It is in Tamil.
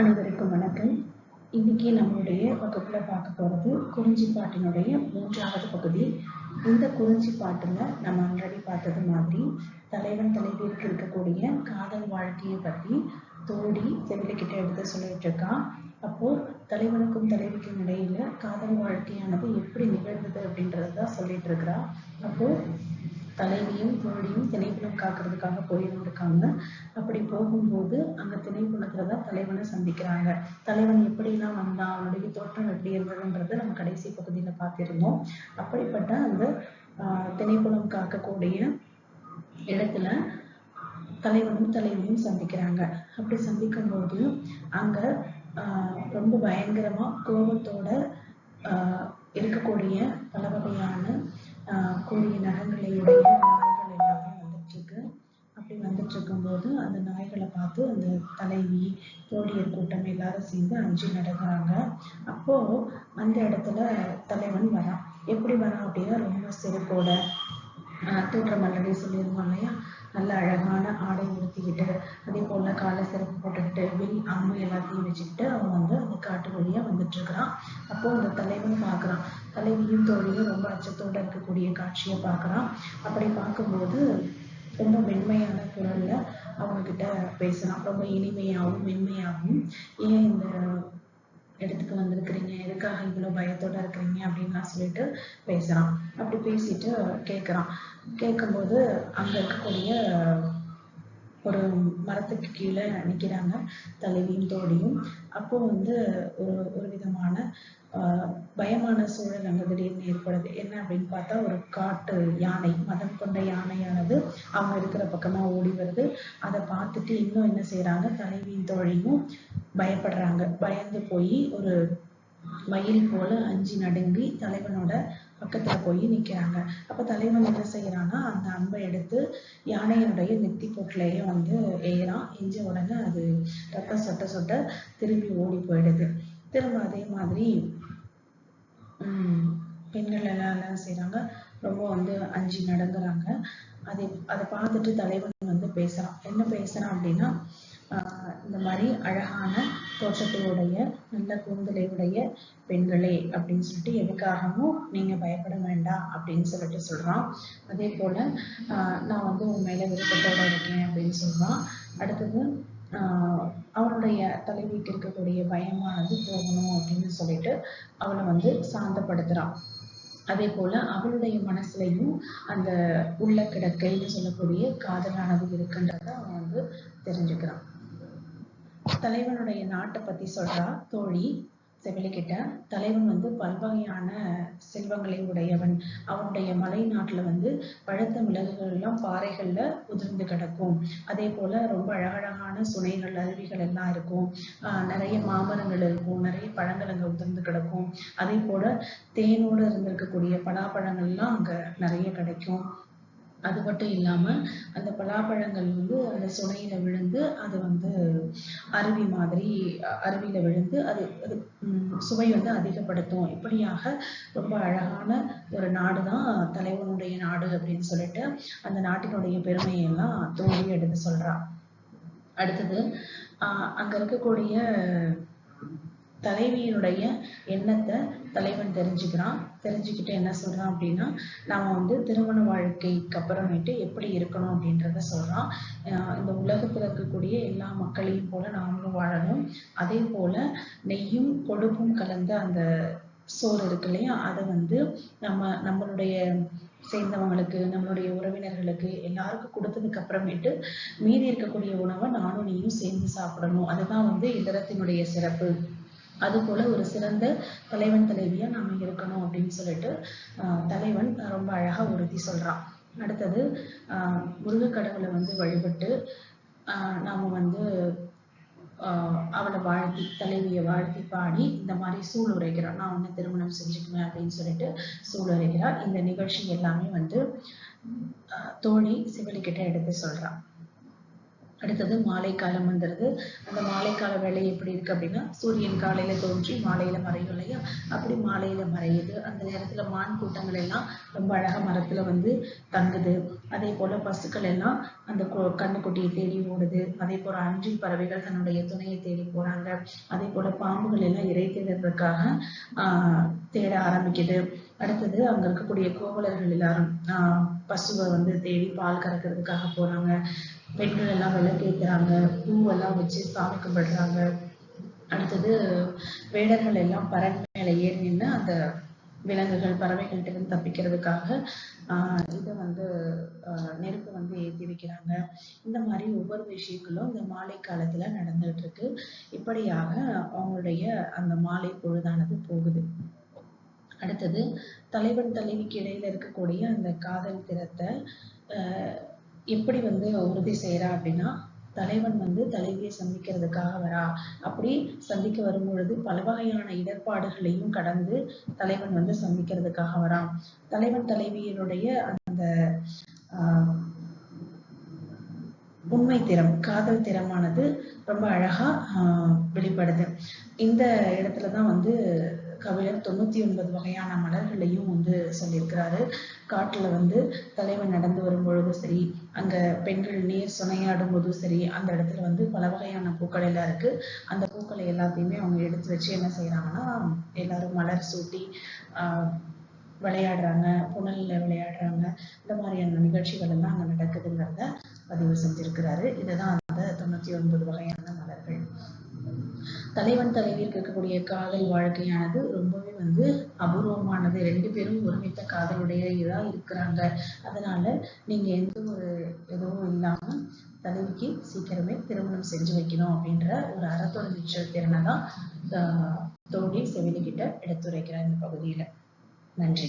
அனைவருக்கும் வணக்கம். இன்னைக்கு நம்மளுடைய வகுப்புல பார்க்க போறது குறிஞ்சி பாட்டினுடைய மூன்றாவது பகுதி. இந்த குறிஞ்சி பாட்டுல நம்ம ஆல்ரெடி பார்த்தது மாதிரி தலைவன் தலைவிற்கு இருக்கக்கூடிய காதல் வாழ்க்கையை பத்தி தோடி செவிலிக்கிட்ட எடுத்து சொல்லிட்டு இருக்கான் அப்போ தலைவனுக்கும் தலைவிக்கும் இடையில காதல் வாழ்க்கையானது எப்படி நிகழ்ந்தது அப்படின்றத சொல்லிட்டு இருக்கிறா. அப்போ தலைவியும் தோழியும் திணைப்புலம் காக்கிறதுக்காக போயிருந்திருக்காங்க. அப்படி போகும்போது அங்க திணைப்புலத்துல தான் தலைவனை சந்திக்கிறாங்க. தலைவன் எப்படிலாம் வந்தான் அவனுடைய தோற்றம் எப்படி இருந்ததுன்றத நம்ம கடைசி பகுதியில பார்த்திருந்தோம். அப்படிப்பட்ட அந்த ஆஹ் திணைப்புலம் காக்கக்கூடிய இடத்துல தலைவனும் தலைவியும் சந்திக்கிறாங்க. அப்படி சந்திக்கும் போது அங்க ஆஹ் ரொம்ப பயங்கரமா கோபத்தோட ஆஹ் இருக்கக்கூடிய பல வகையான ஆஹ் கூடிய நகங்களையுடைய நாய்கள் எல்லாமே வந்துட்டு இருக்கு அப்படி வந்துட்டு இருக்கும்போது அந்த நாய்களை பார்த்து அந்த தலைவி தோழியர் கூட்டம் எல்லாரும் சேர்ந்து அஞ்சு நடக்கிறாங்க. அப்போ அந்த இடத்துல தலைவன் வரான். எப்படி வரான் அப்படின்னா ரொம்ப செருப்போட ஆஹ் மல்லடி சொல்லியிருந்தோம் இல்லையா? நல்ல அழகான ஆடை உடுத்திக்கிட்டு அதே போல காலை சிறப்பு போட்டுக்கிட்டு வில் அம்மு எல்லாத்தையும் வச்சுக்கிட்டு அவன் வந்து வந்துட்டு இருக்கிறான் அப்போ அந்த தலைவன் பார்க்கறான். தலைவியும் தோழியும் ரொம்ப அச்சத்தோட இருக்கக்கூடிய காட்சியை பார்க்கறான். அப்படி பார்க்கும்போது ரொம்ப மென்மையான குரல்ல அவங்க கிட்ட பேசுறான். ரொம்ப இனிமையாகவும் மென்மையாகவும் ஏன் இந்த இடத்துக்கு வந்திருக்கிறீங்க? எதுக்காக இவ்வளவு பயத்தோட இருக்கிறீங்க அப்படின்லாம் சொல்லிட்டு பேசுறான். அப்படி பேசிட்டு கேட்குறான் கேட்கும்போது அங்க இருக்கக்கூடிய ஒரு மரத்துக்கு கீழே நினைக்கிறாங்க தலைவியும் தோழியும் அப்போ வந்து ஒரு ஒரு விதமான ஆஹ் பயமான சூழல் அங்க திடீர்னு ஏற்படுது. என்ன அப்படின்னு பார்த்தா ஒரு காட்டு யானை மதம் கொண்ட யானையானது அவங்க இருக்கிற பக்கமா ஓடி வருது. அதை பார்த்துட்டு இன்னும் என்ன செய்யறாங்க தலைவியும் தோழியும் பயப்படுறாங்க. பயந்து போய் ஒரு மயில் போல அஞ்சு நடுங்கி தலைவனோட பக்கத்துல போய் நிக்கிறாங்க. அப்ப தலைவன் என்ன செய்யறான்னா அந்த அம்பை எடுத்து யானையினுடைய நெத்தி பொட்டிலேயே வந்து ஏறான். எஞ்ச உடனே அது ரத்தம் சொட்ட சொட்ட திரும்பி ஓடி போயிடுது. திரும்ப அதே மாதிரி உம் பெண்கள் எல்லாம் என்ன செய்யறாங்க ரொம்ப வந்து அஞ்சு நடங்குறாங்க. அதை அதை பார்த்துட்டு தலைவன் வந்து பேசுறான். என்ன பேசுறான் அப்படின்னா இந்த மாதிரி அழகான தோற்றத்தையுடைய நல்ல கூந்தலையுடைய பெண்களே அப்படின்னு சொல்லிட்டு எதுக்காகவும் நீங்க பயப்பட வேண்டாம் அப்படின்னு சொல்லிட்டு சொல்றான். அதே போல ஆஹ் நான் வந்து உன் மேல விருப்பத்தோட இருக்கேன் அப்படின்னு சொல்றான். அடுத்தது ஆஹ் அவனுடைய தலைவிக்கு இருக்கக்கூடிய பயமானது போகணும் அப்படின்னு சொல்லிட்டு அவளை வந்து சாந்தப்படுத்துறான். அதே போல அவளுடைய மனசுலையும் அந்த உள்ள கிடக்கைன்னு சொல்லக்கூடிய காதலானது இருக்குன்றத அவன் வந்து தெரிஞ்சுக்கிறான். தலைவனுடைய நாட்டை பத்தி சொல்றா தோழி செவிலிக்கிட்ட. தலைவன் வந்து பல்வகையான செல்வங்களை உடையவன். அவனுடைய மலை நாட்டுல வந்து பழுத்த மிளகுகள் எல்லாம் பாறைகள்ல உதிர்ந்து கிடக்கும். அதே போல ரொம்ப அழகழகான சுனைகள் அருவிகள் எல்லாம் இருக்கும். ஆஹ் நிறைய மாமரங்கள் இருக்கும். நிறைய பழங்கள் அங்க உதிர்ந்து கிடக்கும். அதே போல தேனோட இருந்திருக்கக்கூடிய பலாப்பழங்கள் எல்லாம் அங்க நிறைய கிடைக்கும். அது மட்டும் இல்லாம அந்த பலாப்பழங்கள் வந்து அந்த சுனையில விழுந்து அது வந்து அருவி மாதிரி அருவியில் அருவியில விழுந்து அது அது சுவை வந்து அதிகப்படுத்தும். இப்படியாக ரொம்ப அழகான ஒரு நாடு தான் தலைவனுடைய நாடு அப்படின்னு சொல்லிட்டு அந்த நாட்டினுடைய பெருமையெல்லாம் தோல்வி எடுத்து சொல்றா. அடுத்தது ஆஹ் அங்க இருக்கக்கூடிய தலைவியினுடைய எண்ணத்தை தலைவன் தெரிஞ்சுக்கிறான். தெரிஞ்சுக்கிட்டு என்ன சொல்றான் அப்படின்னா நாம வந்து திருமண வாழ்க்கைக்கு அப்புறமேட்டு எப்படி இருக்கணும் அப்படின்றத சொல்றான். இந்த உலகத்தில் இருக்கக்கூடிய எல்லா மக்களையும் போல நாமளும் வாழணும். அதே போல நெய்யும் கொழுப்பும் கலந்த அந்த சோறு இருக்கு இல்லையா? அதை வந்து நம்ம நம்மளுடைய சேர்ந்தவங்களுக்கு நம்மளுடைய உறவினர்களுக்கு எல்லாருக்கும் கொடுத்ததுக்கு அப்புறமேட்டு மீதி இருக்கக்கூடிய உணவை நானும் நீயும் சேர்ந்து சாப்பிடணும். அதுதான் வந்து இல்லறத்தினுடைய சிறப்பு. அது போல ஒரு சிறந்த தலைவன் தலைவியா நாம இருக்கணும் அப்படின்னு சொல்லிட்டு தலைவன் ரொம்ப அழகா உறுதி சொல்றான். அடுத்தது ஆஹ் முருகக் கடவுளை வந்து வழிபட்டு ஆஹ் நாம வந்து ஆஹ் அவளை வாழ்த்தி தலைவியை வாழ்த்தி பாடி இந்த மாதிரி சூளுரைக்கிறான் நான் உன்னை திருமணம் செஞ்சுக்குவேன் அப்படின்னு சொல்லிட்டு சூளுரைக்கிறார் இந்த நிகழ்ச்சி எல்லாமே வந்து தோழி சிவலிக்கிட்ட எடுத்து சொல்றான். அடுத்தது மாலை காலம் வந்துடுது அந்த மாலை கால வேலை எப்படி இருக்கு அப்படின்னா சூரியன் காலையில தோன்றி மாலையில மறையும் இல்லையா? அப்படி மாலையில மறையுது. அந்த நேரத்துல மான் கூட்டங்கள் எல்லாம் ரொம்ப அழகா மரத்துல வந்து தங்குது. அதே போல பசுக்கள் எல்லாம் அந்த கண்ணுக்குட்டியை தேடி ஓடுது. அதே போல அன்றி பறவைகள் தன்னுடைய துணையை தேடி போறாங்க. அதே போல பாம்புகள் எல்லாம் இறை தேடுறதுக்காக ஆஹ் தேட ஆரம்பிக்குது. அடுத்தது அங்க இருக்கக்கூடிய கோவலர்கள் எல்லாரும் ஆஹ் பசுவை வந்து தேடி பால் கறக்கிறதுக்காக போறாங்க. பெண்கள் எல்லாம் விளக்கேத்துறாங்க பூவெல்லாம் வச்சு சாமி கும்பிடுறாங்க அடுத்தது வேடர்கள் எல்லாம் பறன் மேல ஏறி நின்று அந்த விலங்குகள் பறவைகள்கிட்ட இருந்து தப்பிக்கிறதுக்காக ஆஹ் இதை வந்து ஆஹ் நெருப்பு வந்து ஏற்றி வைக்கிறாங்க. இந்த மாதிரி ஒவ்வொரு விஷயங்களும் இந்த மாலை காலத்துல நடந்துகிட்டு இருக்கு இப்படியாக அவங்களுடைய அந்த மாலை பொழுதானது போகுது. அடுத்தது தலைவன் தலைவிக்கு இடையில இருக்கக்கூடிய அந்த காதல் திறத்தை ஆஹ் எப்படி வந்து உறுதி செய்யறா அப்படின்னா தலைவன் வந்து தலைவியை சந்திக்கிறதுக்காக வரா. அப்படி சந்திக்க வரும் பொழுது பல வகையான இடர்பாடுகளையும் கடந்து தலைவன் வந்து சந்திக்கிறதுக்காக வரான் தலைவன் தலைவியினுடைய அந்த ஆஹ் உண்மை திறம் காதல் திறமானது ரொம்ப அழகா ஆஹ் வெளிப்படுது. இந்த இடத்துலதான் வந்து கவிழர் தொண்ணூத்தி ஒன்பது வகையான மலர்களையும் வந்து சொல்லியிருக்கிறாரு. காட்டுல வந்து தலைவன் நடந்து வரும் பொழுதும் சரி அங்க பெண்கள் நீர் சுனையாடும் போதும் சரி அந்த இடத்துல வந்து பல வகையான பூக்கள் எல்லாம் இருக்கு. அந்த பூக்களை எல்லாத்தையுமே அவங்க எடுத்து வச்சு என்ன செய்யறாங்கன்னா எல்லாரும் மலர் சூட்டி ஆஹ் விளையாடுறாங்க புனல்ல விளையாடுறாங்க. இந்த மாதிரியான நிகழ்ச்சிகள் எல்லாம் அங்க நடக்குதுங்கிறத பதிவு செஞ்சிருக்கிறாரு. இதுதான் அந்த தொண்ணூத்தி ஒன்பது வகையான தலைவன் தலைவிக்கு இருக்கக்கூடிய காதல் வாழ்க்கையானது ரொம்பவே வந்து அபூர்வமானது. ரெண்டு பேரும் ஒருமித்த காதலுடைய இதா இருக்கிறாங்க. அதனால நீங்க எந்த ஒரு எதுவும் இல்லாம தலைவிக்கு சீக்கிரமே திருமணம் செஞ்சு வைக்கணும் அப்படின்ற ஒரு அறத்தோட நிச்சய திறனை தான் ஆஹ் தோழி செவிலி எடுத்துரைக்கிறார் இந்த பகுதியில. நன்றி.